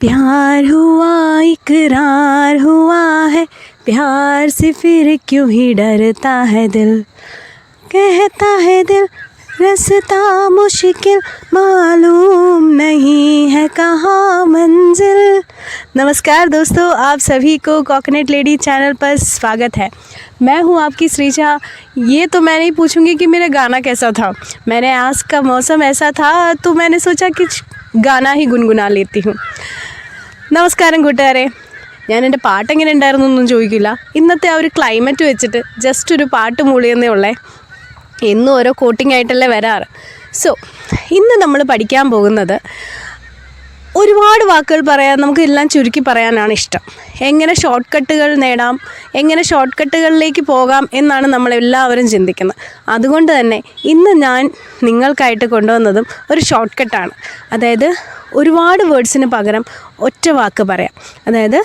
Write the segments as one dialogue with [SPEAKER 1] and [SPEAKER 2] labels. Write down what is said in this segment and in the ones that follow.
[SPEAKER 1] प्यार हुआ, इकरार हुआ है। प्यार से फिर क्यों ही डरता है दिल? कहता है दिल, रसता मुश्किल, मालूम नहीं है कहाँ मंजिल। नमस्कार दोस्तों, आप सभी को कोकोनट लेडी चैनल पर स्वागत है। मैं हूँ आपकी श्रीजा ये तो मैं नहीं पूछूँगी कि मेरा गाना कैसा था। मैंने आज का मौसम ऐसा था तो मैंने सोचा कि गाना ही गुनगुना लेती हूँ। നമസ്കാരം കൂട്ടുകാരെ. ഞാൻ എന്റെ പാട്ട് എങ്ങനെ ഉണ്ടായിരുന്നു ഒന്നും ചോദിക്കില്ല. ഇന്നത്തെ ആ ഒരു ക്ലൈമറ്റ് വെച്ചിട്ട് ജസ്റ്റ് ഒരു പാട്ട് മൂളിയെന്നേ ഉള്ളേ. എന്നും ഓരോ കോട്ടിംഗ് ആയിട്ടല്ലേ വരാറ്. സോ ഇന്ന് നമ്മൾ പഠിക്കാൻ പോകുന്നത് ഒരുപാട് വാക്കുകൾ പറയാൻ നമുക്ക് എല്ലാം ചുരുക്കി പറയാനാണ് ഇഷ്ടം. എങ്ങനെ ഷോർട്ട് കട്ടുകൾ നേടാം എങ്ങനെ ഷോർട്ട് കട്ടുകളിലേക്ക് പോകാം എന്നാണ് നമ്മളെല്ലാവരും ചിന്തിക്കുന്നത്. അതുകൊണ്ട് തന്നെ ഇന്ന് ഞാൻ നിങ്ങൾക്കായിട്ട് കൊണ്ടുവന്നതും ഒരു ഷോർട്ട് കട്ടാണ് അതായത് ഒരുപാട് വേർഡ്സിന് പകരം ഒറ്റ വാക്ക് പറയാം അതായത്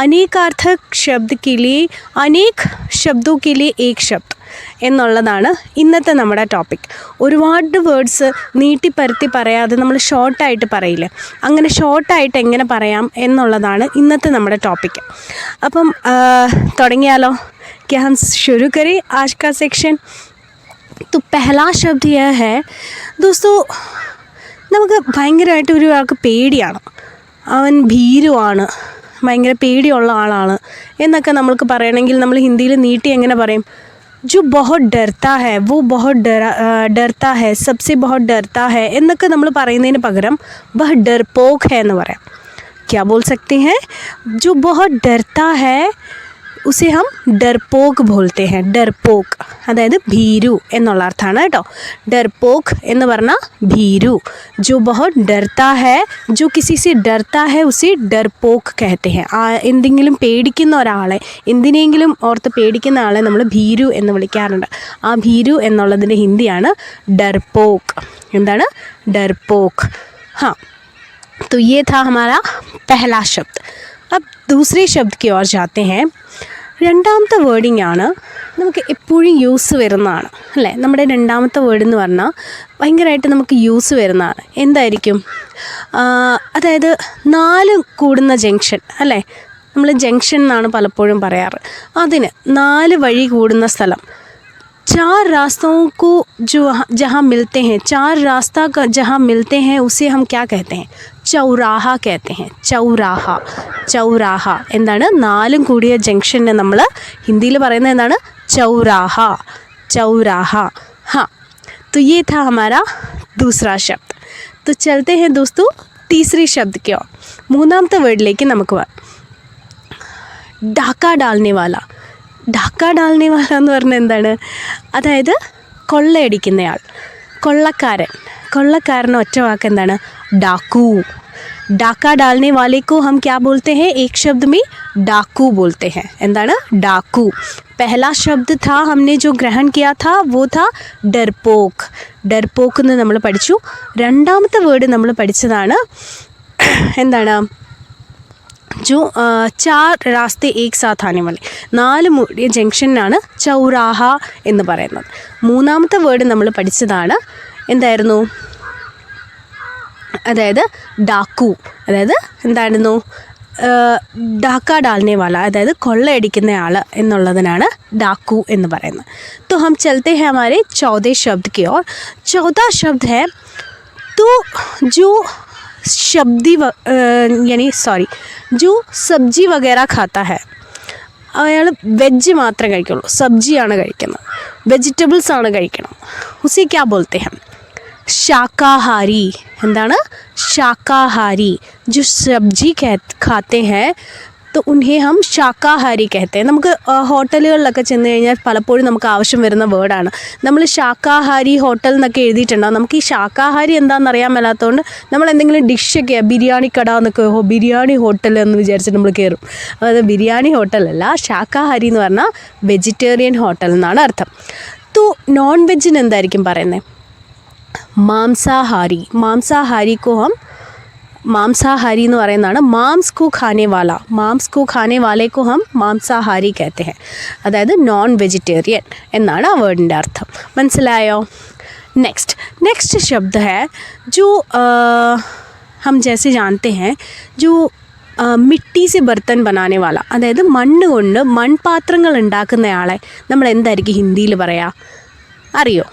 [SPEAKER 1] അനേകാർത്ഥക് ശബ്ദ കിലി അനേക് ശബ്ദോ കിലി ഏക് ശബ്ദ് എന്നുള്ളതാണ് ഇന്നത്തെ നമ്മുടെ ടോപ്പിക് ഒരുപാട് വേർഡ്സ് നീട്ടിപ്പരത്തി പറയാതെ നമ്മൾ ഷോർട്ടായിട്ട് പറയില്ലേ അങ്ങനെ ഷോർട്ടായിട്ട് എങ്ങനെ പറയാം എന്നുള്ളതാണ് ഇന്നത്തെ നമ്മുടെ ടോപ്പിക്ക് അപ്പം ആ, തുടങ്ങിയാലോ क्या हम शुरू करें आज का सेक्शन तो पहला शब्द यह है दोस्तों നമുക്ക് ഭയങ്കരമായിട്ട് ഒരാൾക്ക് പേടിയാണ്. അവൻ ഭീരുവാണ്. ഭയങ്കര പേടിയുള്ള ആളാണ്. എന്നൊക്കെ നമ്മൾക്ക് പറയണമെങ്കിൽ നമ്മൾ ഹിന്ദിയിൽ നീട്ടി എങ്ങനെ പറയും? ജു ബഹുത് ഡെർത്താ ഹെ വു ബഹുത് ഡെർത്താ ഹെ സബ്സി ബഹുത് ഡെർത്താ ഹെ എന്നൊക്കെ നമ്മൾ പറയുന്നതിന് പകരം ബഹ് ഡർപോക്ക് ഹെ എന്ന് പറയാം. ക്യാ ബോൾ സക്തി ഹെ? ജു ബഹുത് ഡെർത്താ ഹെ ഉസെ ഹം ഡർപോക്ക് ബോൾത്തെ ഹെ ഡർപോക്ക് അതായത് ഭീരു എന്നുള്ള അർത്ഥമാണ് കേട്ടോ ഡർപോക്ക് എന്ന് പറഞ്ഞാൽ ഭീരു ജോ ബഹുത് ഡർത്താ ഹെ ജോ കിസി സെ ഡർത്താ ഹെ ഉസെ ഡർപോക്ക് കഹത്തെ ഹെ ആ എന്തെങ്കിലും പേടിക്കുന്ന ഒരാളെ എന്തിനെങ്കിലും ഓർത്ത് പേടിക്കുന്ന ആളെ നമ്മൾ ഭീരു എന്ന് വിളിക്കാറുണ്ട് ആ ഭീരു എന്നുള്ളതിൻ്റെ ഹിന്ദിയാണ് ഡർപോക്ക് എന്താണ് ഡർപോക്ക് हाँ तो ये था हमारा पहला शब्द अब दूसरे शब्द की ओर जाते हैं രണ്ടാമത്തെ വേർഡിംഗ് ആണ് നമുക്ക് എപ്പോഴും യൂസ് വരുന്നതാണ് അല്ലേ നമ്മുടെ രണ്ടാമത്തെ വേർഡ് എന്ന് പറഞ്ഞാൽ ഭയങ്കരമായിട്ട് നമുക്ക് യൂസ് വരുന്നതാണ് എന്തായിരിക്കും ആ, അതായത് നാല് കൂടുന്ന ജംഗ്ഷൻ അല്ലേ നമ്മൾ ജംഗ്ഷൻ എന്നാണ് പലപ്പോഴും പറയാറ് അതിന് നാല് വഴി കൂടുന്ന സ്ഥലം चार रास्तों को जो जहाँ मिलते हैं चार रास्ता का जहाँ मिलते हैं उसे हम क्या कहते हैं ചൗറാഹ कहते हैं ചൗറാഹ ചൗറാഹ എന്താണ് നാലും കൂടിയ ജംഗ്ഷനെ നമ്മൾ ഹിന്ദിയിൽ പറയുന്നത് എന്താണ് ചൗറാഹ ചൗറാഹ हाँ तो ये था हमारा दूसरा शब्द तो चलते हैं दोस्तों तीसरे शब्द की ओर മൂന്നാമത്തെ വേർഡിലേക്ക് നമുക്ക് പോകാം ഡാക്ക ഡാൽനെ വാല ഡാക്ക ഡാൽനെ വാല എന്ന് പറഞ്ഞാൽ എന്താണ് അതായത് കൊള്ളയടിക്കുന്നയാൾ കൊള്ളക്കാരൻ കൊള്ളക്കാരൻ ഒറ്റ വാക്ക് എന്താണ് ഡാക്കു ഡാക്ക ഡാൽനെ വാലേക്കോ ഹം ക്യാ ബോൾത്തെ हैं एक शब्द में डाकू बोलते हैं എന്താണ് डाकू पहला शब्द था हमने जो ग्रहण किया था वो था ഡർപോക്ക് ഡർപോക്ക് എന്ന് നമ്മൾ പഠിച്ചു രണ്ടാമത്തെ വേർഡ് നമ്മൾ പഠിച്ചതാണ് എന്താണ് जो अ, चार रास्ते एक साथ आने वाले നാല് മൂടിയ ജംഗ്ഷനാണ് ചൗറാഹ എന്ന് പറയുന്നത് മൂന്നാമത്തെ വേർഡ് നമ്മൾ പഠിച്ചതാണ് എന്തായിരുന്നു അതായത് ഡാക്കു അതായത് എന്തായിരുന്നു ഡാക്ക ഡാൽനെ വാല അതായത് കൊള്ളയടിക്കുന്ന ആൾ എന്നുള്ളതിനാണ് ഡാക്കു എന്ന് പറയുന്നത് तो हम चलते हैं हमारे चौदह शब्द की ओर चौदह शब्द है तो जो शब्दी व- अ, यानी सॉरी जो सब्जी वगैरह खाता है അയാൾ വെജ് മാത്രമേ കഴിക്കുള്ളൂ സബ്ജിയാണ് കഴിക്കുന്നത് വെജിറ്റബിൾസ് ആണ് കഴിക്കണം ഉസി ക്യാ ബോൾത്തെ ഹം ശാക്കാഹാരി എന്താണ് ശാക്കാഹാരി जो सब्जी कह खाते हैं तो उन्हें हम ശാക്കാഹാരി कहते हैं നമുക്ക് ആ, ഹോട്ടലുകളിലൊക്കെ ചെന്ന് കഴിഞ്ഞാൽ പലപ്പോഴും നമുക്ക് ആവശ്യം വരുന്ന വേർഡാണ് നമ്മൾ ശാക്കാഹാരി ഹോട്ടൽ എന്നൊക്കെ എഴുതിയിട്ടുണ്ടാവും നമുക്ക് ഈ ശാക്കാഹാരി എന്താണെന്ന് അറിയാൻ മേലാത്തതുകൊണ്ട് നമ്മൾ എന്തെങ്കിലും ഡിഷൊക്കെ ബിരിയാണി കട എന്നൊക്കെ ഹോ ബിരിയാണി ഹോട്ടൽ എന്ന് വിചാരിച്ചിട്ട് നമ്മൾ കയറും അത് ബിരിയാണി ഹോട്ടലല്ല ശാക്കാഹാരി എന്ന് പറഞ്ഞാൽ വെജിറ്റേറിയൻ ഹോട്ടൽ എന്നാണ് അർത്ഥം തോ നോൺ വെജിന് എന്തായിരിക്കും പറയുന്നത് മാംസാഹാരി മാംസാഹാരി കോ ഹം മാംസാഹാരി എന്ന് പറയുന്നതാണ് മാംസ് കോ ഖാനെ വാല മാംസ് കോ ഖാനെ വാലെ കോ ഹം മാംസാഹാരി कहते हैं അതായത് നോൺ വെജിറ്റേറിയൻ എന്നാണ് ആ വേർഡിൻ്റെ അർത്ഥം മനസ്സിലായോ നെക്സ്റ്റ് നെക്സ്റ്റ് ശബ്ദ है जो हम जैसे जानते हैं जो ആ, മിട്ടി സെ ബർത്തൻ ബനാനെ വാല അതായത് മണ്ണ് കൊണ്ട് മൺപാത്രങ്ങൾ ഉണ്ടാക്കുന്നയാളെ നമ്മൾ എന്തായിരിക്കും ഹിന്ദിയിൽ പറയാ അറിയോ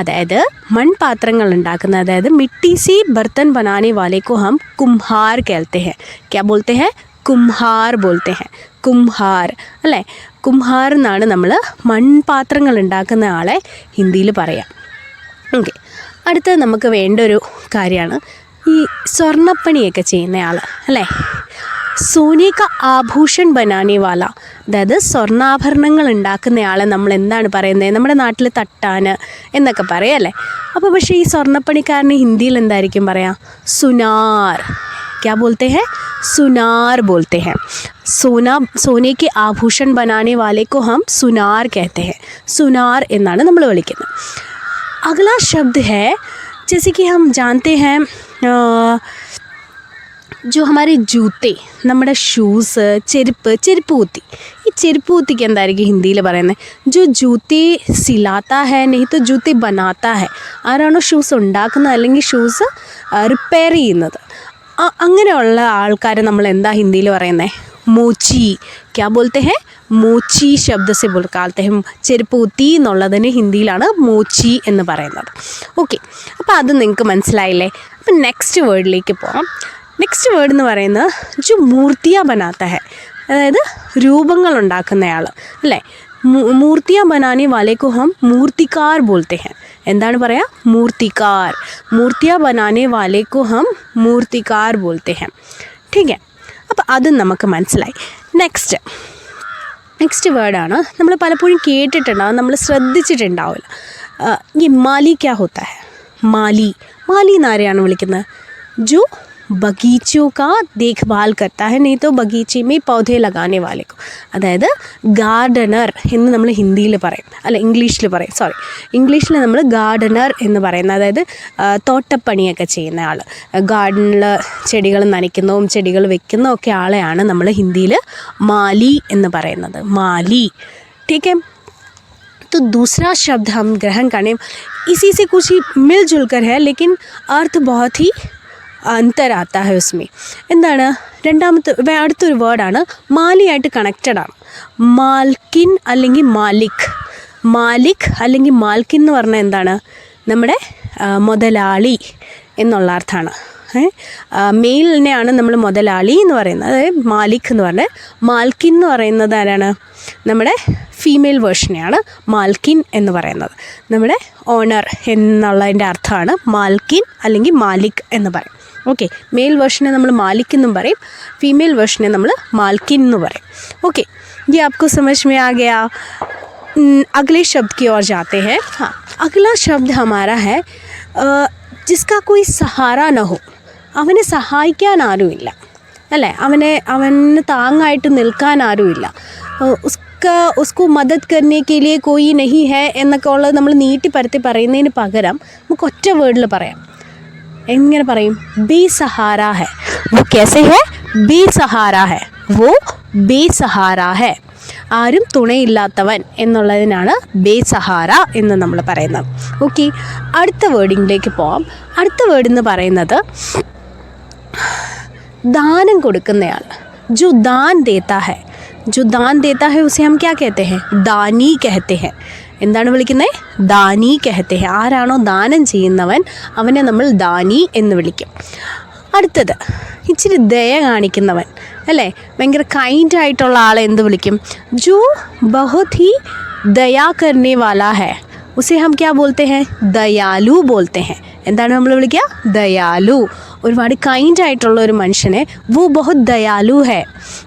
[SPEAKER 1] അതായത് മൺപാത്രങ്ങൾ ഉണ്ടാക്കുന്ന അതായത് മിട്ടി സി ബർത്തൻ ബനാനെ വാലേക്കോ ഹം കുംഹാർ കേൾത്തെ ഹെ. ക്യാ ബോൾത്തെ ഹെ? കുംഹാർ ബോൾത്തെ ഹെ. കുംഹാർ അല്ലേ? കുംഹാർ എന്നാണ് നമ്മൾ മൺപാത്രങ്ങൾ ഉണ്ടാക്കുന്ന ആളെ ഹിന്ദിയിൽ പറയാം. ഓക്കെ. അടുത്തത് നമുക്ക് വേണ്ട ഒരു കാര്യമാണ്. ഈ സ്വർണപ്പണിയൊക്കെ ചെയ്യുന്നയാൾ അല്ലേ? സോനിക ആഭൂഷൺ ബനാനെ വാല അതായത് സ്വർണ്ണാഭരണങ്ങൾ ഉണ്ടാക്കുന്നയാളെ നമ്മൾ എന്താണ് പറയുന്നത് നമ്മുടെ നാട്ടിൽ തട്ടാന് എന്നൊക്കെ പറയല്ലേ അപ്പോൾ പക്ഷേ ഈ സ്വർണ്ണപ്പണിക്കാരന് ഹിന്ദിയിൽ എന്തായിരിക്കും പറയാം സുനാർ क्या बोलते हैं सुनार बोलते हैं सोना सोने के आभूषण बनाने वाले को हम सुनार कहते हैं सुनार എന്നാണ് നമ്മൾ വിളിക്കുന്നത് अगला शब्द है जैसे कि हम जानते हैं अ, जो हमारे जूते നമ്മുടെ ഷൂസ് ചെരുപ്പ് ചെരുപ്പ് കുത്തി ഈ ചെരുപ്പ് കുത്തിക്ക് എന്തായിരിക്കും ഹിന്ദിയിൽ പറയുന്നത് ജോ ജൂത്തി സിലാത്ത ഹെ നെയ് തോ ജൂത്തി ബനാത്ത ഹെ ആരാണോ ഷൂസ് ഉണ്ടാക്കുന്നത് അല്ലെങ്കിൽ ഷൂസ് റിപ്പയർ ചെയ്യുന്നത് അ- അങ്ങനെയുള്ള ആൾക്കാരെ നമ്മൾ എന്താ ഹിന്ദിയിൽ പറയുന്നത് മൂച്ചി ക്യാ ബോൾത്തെ ഹെ മൂച്ചി ശബ്ദ സെ ബോൾക്കാലത്തെ ഹെ ചെരുപ്പ് കുത്തി എന്നുള്ളതിന് ഹിന്ദിയിലാണ് മൂച്ചി എന്ന് പറയുന്നത് ഓക്കെ അപ്പോൾ അത് നിങ്ങൾക്ക് മനസ്സിലായില്ലേ അപ്പം നെക്സ്റ്റ് വേർഡിലേക്ക് പോകാം നെക്സ്റ്റ് വേർഡ് എന്ന് പറയുന്നത് ജു മൂർത്തിയ ബനാത്ത ഹെ അതായത് രൂപങ്ങൾ ഉണ്ടാക്കുന്നയാൾ അല്ലേ മൂ- മൂർത്തിയ ബനാനെ വാലേക്കു ഹം മൂർത്തിക്കാർ ബോൾത്തെ ഹെ എന്താണ് പറയുക മൂർത്തിക്കാർ മൂർത്തിയ ബനാനെ വാലേക്കു ഹം മൂർത്തിക്കാർ ബോൾത്തെ ഹെ ठीक है അപ്പോൾ അതും നമുക്ക് മനസ്സിലായി നെക്സ്റ്റ് നെക്സ്റ്റ് വേർഡാണ് നമ്മൾ പലപ്പോഴും കേട്ടിട്ടുണ്ടാവും നമ്മൾ ശ്രദ്ധിച്ചിട്ടുണ്ടാവില്ല ആ, ഈ മാലി ക്യാ ഹോത്താ ഹെ മാലി മാലി എന്നാരെയാണ് വിളിക്കുന്നത് ജോ ബഗീച്ചോ കാ ദേഖ്ഭാൽ കർത്താ ഹെ നെയ് തോ ബഗീച്ചെ മേ പൗധെ ലഗാനെ വാലെ കോ അതായത് ഗാർഡനർ എന്ന് നമ്മൾ ഹിന്ദിയിൽ പറയും അല്ല ഇംഗ്ലീഷിൽ പറയും സോറി ഇംഗ്ലീഷിൽ നമ്മൾ ഗാർഡനർ എന്ന് പറയുന്നത് അതായത് ആ, തോട്ടപ്പണിയൊക്കെ ചെയ്യുന്ന ആൾ ഗാർഡനിൽ ചെടികൾ നനയ്ക്കുന്നതും ചെടികൾ വെക്കുന്നതും ഒക്കെ ആളെയാണ് നമ്മൾ ഹിന്ദിയിൽ മാലി എന്ന് പറയുന്നത് മാലി ठीक है तो दूसरा शब्द हम ग्रहण करें इसी से कुछ ही मिलजुल कर है लेकिन अर्थ बहुत ही അന്തർ ആത്താ ഹെ എന്താണ്? രണ്ടാമത്തെ അടുത്തൊരു വേർഡാണ് മാലിയായിട്ട് കണക്റ്റഡ് ആണ്. മാൽക്കിൻ അല്ലെങ്കിൽ മാലിക്. മാലിക് അല്ലെങ്കിൽ മാൽക്കിൻ എന്ന് പറഞ്ഞാൽ എന്താണ്? നമ്മുടെ മുതലാളി എന്നുള്ള അർത്ഥമാണ്. മെയിലിനെയാണ് നമ്മൾ മുതലാളി എന്ന് പറയുന്നത്. അതായത് മാലിക് എന്ന് പറഞ്ഞാൽ മാൽക്കിൻ എന്ന് പറയുന്നത് ആരാണ്? നമ്മുടെ ഫീമെയിൽ വേർഷനെയാണ് മാൽക്കിൻ എന്ന് പറയുന്നത്. നമ്മുടെ ഓണർ എന്നുള്ളതിന്റെ അർത്ഥമാണ് മാൽക്കിൻ അല്ലെങ്കിൽ മാലിക് എന്ന് പറയും. ഓക്കെ മെയിൽ വേർഷനെ നമ്മൾ മാലിക് എന്നും പറയും ഫീമെയിൽ വേർഷനെ നമ്മൾ മാൽക്കിൻ എന്ന് പറയും ഓക്കെ ये आपको समझ में आ गया न, अगले शब्द की ओर जाते हैं हाँ अगला शब्द हमारा है अ, जिसका कोई सहारा न हो അവനെ സഹായിക്കാൻ ആരുമില്ല അല്ലേ അവനെ അവന് താങ്ങായിട്ട് നിൽക്കാൻ ആരുമില്ല ഏഹ് ഉസ്ക ഉസ്കു മദത് കർനെ കെ ലിയെ കോയി നഹി ഹേ എന്നൊക്കെ ഉള്ളത് നമ്മൾ നീട്ടി പരത്തി പറയുന്നതിന് പകരം നമുക്ക് ഒറ്റ വേർഡിൽ പറയാം എങ്ങനെ പറയും ബേ സഹാര ഹെ വോ കേസെ ഹെ ബേ സഹാര ഹെ വോ ബേ സഹാര ഹെ ആരും തുണയില്ലാത്തവൻ എന്നുള്ളതിനാണ് ബേ സഹാര എന്ന് നമ്മൾ പറയുന്നത് ഓക്കെ അടുത്ത വേർഡിങ്ങിലേക്ക് പോവാം അടുത്ത വേർഡ് എന്ന് പറയുന്നത് दान കൊടുക്കുന്നയാൾ जो दान देता है जो दान देता है उसे हम क्या कहते हैं ദാനി कहते हैं എന്താണ് വിളിക്കുന്നത് ദാനി കെഹത്തെ. ആരാണോ ദാനം ചെയ്യുന്നവൻ അവനെ നമ്മൾ ദാനി എന്ന് വിളിക്കും. അടുത്തത് ഇച്ചിരി ദയ കാണിക്കുന്നവൻ അല്ലേ? ഭയങ്കര കൈൻഡ് ആയിട്ടുള്ള ആളെ എന്ത് വിളിക്കും? ജു ബഹുത് ഹി ദയാ കർണി വാല ഹെ. ഉസേ ഹം ക്യാ ബോൾത്തേ ഹെ? ദയാലു ബോൾത്തേ ഹെ. എന്താണ് നമ്മൾ വിളിക്കുക? ദയാലു. ഒരുപാട് കൈൻഡ് ആയിട്ടുള്ള ഒരു മനുഷ്യനെ വോ ബഹുത് ദയാലു ഹെ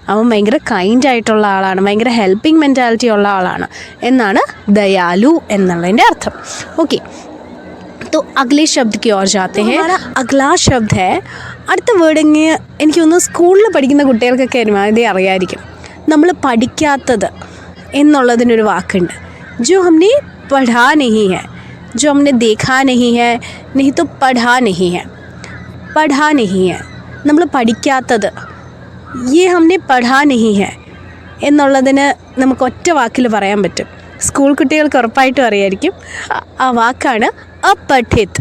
[SPEAKER 1] അവൻ ഭയങ്കര കൈൻഡ് ആയിട്ടുള്ള ആളാണ് ഭയങ്കര ഹെൽപ്പിംഗ് മെൻറ്റാലിറ്റി ഉള്ള ആളാണ് എന്നാണ് ദയാലു എന്നുള്ളതിൻ്റെ അർത്ഥം ഓക്കെ तो अगले शब्द की ओर जाते हैं हमारा अगला शब्द है അടുത്ത വേർഡ് എങ്ങനെ എനിക്ക് തോന്നുന്നു സ്കൂളിൽ പഠിക്കുന്ന കുട്ടികൾക്കൊക്കെ ഒരുമാതിരി അറിയായിരിക്കും നമ്മൾ പഠിക്കാത്തത് എന്നുള്ളതിനൊരു വാക്കുണ്ട് जो हमने पढ़ा नहीं है जो हमने देखा नहीं है नहीं तो पढ़ा नहीं है പഠാ നഹി ഹെ നമ്മൾ പഠിക്കാത്തത്। ഈ ഹംനെ പഠാ നഹി ഹെ എന്നുള്ളതിന് നമുക്ക് ഒറ്റ വാക്കിൽ പറയാൻ പറ്റും। സ്കൂൾ കുട്ടികൾക്ക് ഉറപ്പായിട്ടും അറിയായിരിക്കും। ആ വാക്കാണ് അപഠിത്।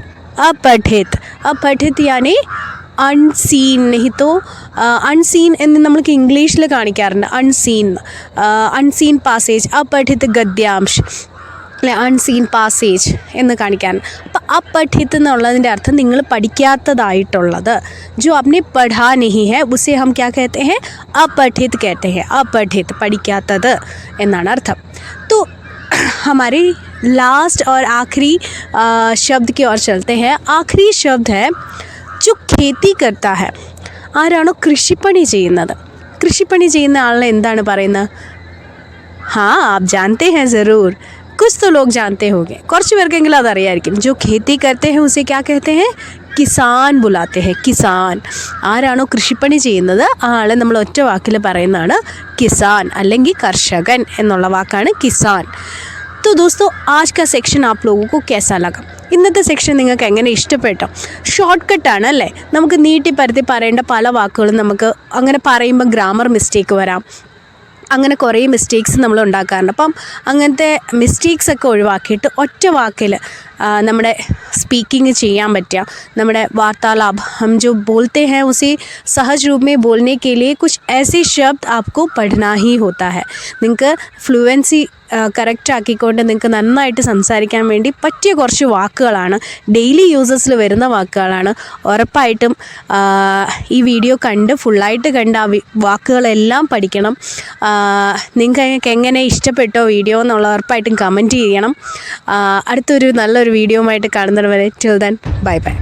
[SPEAKER 1] അപഠിത്। അപഠിത് യാനി അൺസീൻ നെഹിത്തോ അൺസീൻ എന്ന് നമ്മൾക്ക് ഇംഗ്ലീഷിൽ കാണിക്കാറുണ്ട്। അൺസീൻ അൺസീൻ പാസേജ് അപഠിത് ഗദ്യാംശ്। അല്ലെ അൺസീൻ പാസേജ് എന്ന് കാണിക്കാറുണ്ട് അപ്പം അപഠിത് എന്നുള്ളതിൻ്റെ അർത്ഥം നിങ്ങൾ പഠിക്കാത്തതായിട്ടുള്ളത് ജോ അപ്നെ പഠാ നഹി ഹെ ഉസെ ഹം ക്യാ കഹത്തെ ഹെ അപഠിത് കഹത്തെ ഹെ അപഠിത് പഠിക്കാത്തത് എന്നാണ് അർത്ഥം तो हमारे लास्ट और आखिरी आ, शब्द की ओर चलते हैं आखिरी शब्द है जो खेती करता है ആരാണോ കൃഷിപ്പണി ചെയ്യുന്നത് കൃഷിപ്പണി ചെയ്യുന്ന ആളിനെ എന്താണ് പറയുന്നത് हाँ आप जानते हैं ज़रूर कुछ तो लोग जानते होंगे കുറച്ച് പേർക്കെങ്കിലും അതറിയായിരിക്കും जो खेती करते हैं उसे क्या कहते हैं കിസാൻ ബുലാത്തെ ഹെ കിസാൻ ആരാണോ കൃഷിപ്പണി ചെയ്യുന്നത് ആ ആളെ നമ്മൾ ഒറ്റ വാക്കിൽ പറയുന്നതാണ് കിസാൻ അല്ലെങ്കിൽ കർഷകൻ എന്നുള്ള വാക്കാണ് കിസാൻ तो दोस्तों आज का सेक्शन आप लोगों को कैसा लगा ഇന്നത്തെ സെക്ഷൻ നിങ്ങൾക്ക് എങ്ങനെ ഇഷ്ടപ്പെട്ടോ ഷോർട്ട് കട്ടാണ് അല്ലേ നമുക്ക് നീട്ടി പരത്തി പറയേണ്ട പല വാക്കുകളും നമുക്ക് അങ്ങനെ പറയുമ്പോൾ ഗ്രാമർ മിസ്റ്റേക്ക് വരാം അങ്ങനെ കുറേ മിസ്റ്റേക്സ് നമ്മൾ ഉണ്ടാക്കാറുണ്ട്. അപ്പം അങ്ങനത്തെ മിസ്റ്റേക്സ് ഒക്കെ ഒഴിവാക്കിയിട്ട് ഒറ്റ വാക്കിൽ നമ്മുടെ സ്പീക്കിംഗ് ചെയ്യാൻ പറ്റുക നമ്മുടെ വാർത്താലാപ് हम जो बोलते हैं उसे सहज रूप में बोलने के लिए कुछ ऐसे शब्द आपको पढ़ना ही होता है നിങ്ങൾക്ക് ഫ്ലുവൻസി കറക്റ്റ് ആക്കിക്കൊണ്ട് നിങ്ങൾക്ക് നന്നായിട്ട് സംസാരിക്കാൻ വേണ്ടി പറ്റിയ കുറച്ച് വാക്കുകളാണ് ഡെയിലി യൂസസിൽ വരുന്ന വാക്കുകളാണ് ഉറപ്പായിട്ടും ആ, ഈ വീഡിയോ കണ്ട് ഫുള്ളായിട്ട് കണ്ട് ആ വി- വാക്കുകളെല്ലാം പഠിക്കണം ആ, നിങ്ങൾക്ക് എങ്ങനെ ഇഷ്ടപ്പെട്ടോ വീഡിയോ എന്നുള്ള ഉറപ്പായിട്ടും കമൻറ്റ് ചെയ്യണം ആ, അടുത്തൊരു നല്ലൊരു വീഡിയോ ആയിട്ട് കാണുന്നത് വരെ ടിൽ ദൻ ബൈ ബൈ